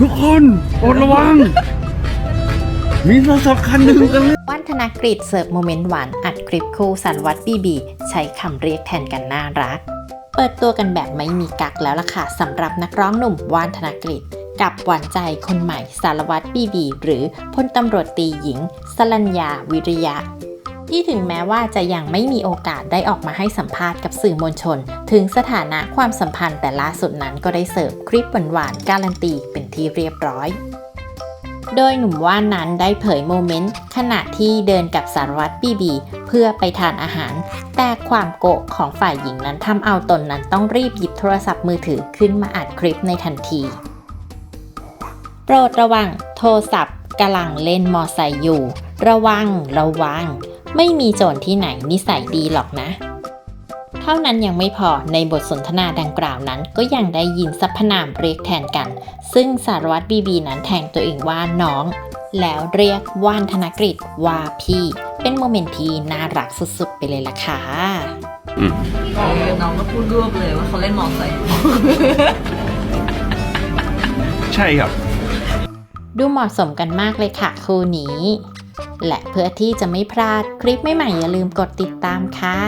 ทุกคนโปรดระวัง มีโทรศัพท์คันหนึ่งกันเลยว่านธนกฤษเสิร์ฟโมเมนต์หวานอัดคลิปคู่สารวัตรบีบี ใช้คำเรียกแทนกันน่ารัก เปิดตัวกันแบบไม่มีกักแล้วล่ะค่ะสำหรับนักร้องหนุ่มว่านธนกฤษกับหวานใจคนใหม่สารวัตรบีบี หรือพลตำรวจตีหญิง สลัญญาวิริยะ ที่ถึงแม้ว่าจะยังไม่มีโอกาสได้ออกมาให้สัมภาษณ์กับสื่อมวลชน ถึงสถานะความสัมพันธ์แต่ล่าสุดนั้นก็ได้เสิร์ฟคลิปหวานๆการันตีเป็น ที่เรียบร้อย โดยหนุ่มว่านนั้นได้เผยโมเมนต์ขณะที่เดินกับสารวัตรบีบี เพื่อไปทานอาหาร แต่ความโกะของฝ่ายหญิงนั้นทำเอาตนนั้นต้องรีบหยิบโทรศัพท์มือถือขึ้นมาอัดคลิปในทันทีโปรดระวังโทรศัพท์กำลังเล่นมอไซค์อยู่ ระวัง ระวัง ไม่มีโจรที่ไหนนิสัยดีหรอกนะ ท่านั้นยังไม่พอในบทสนทนาดังกล่าวนั้น ก็ยังได้ยินสรรพนามเรียกแทนกัน ซึ่งสารวัตรบีบีนั้นแทงตัวเองว่าน้อง แล้วเรียกว่านธนกฤษว่าพี่ เป็นโมเมนต์ที่น่ารักสุดๆ ไปเลยล่ะค่ะเออน้องก็พูดรวบเลยว่าเขาเล่นมอไซค์ใช่ครับ ดูเหมาะสมกันมากเลยค่ะคู่นี้ และเพื่อที่จะไม่พลาดคลิปใหม่ๆอย่าลืมกดติดตามค่ะ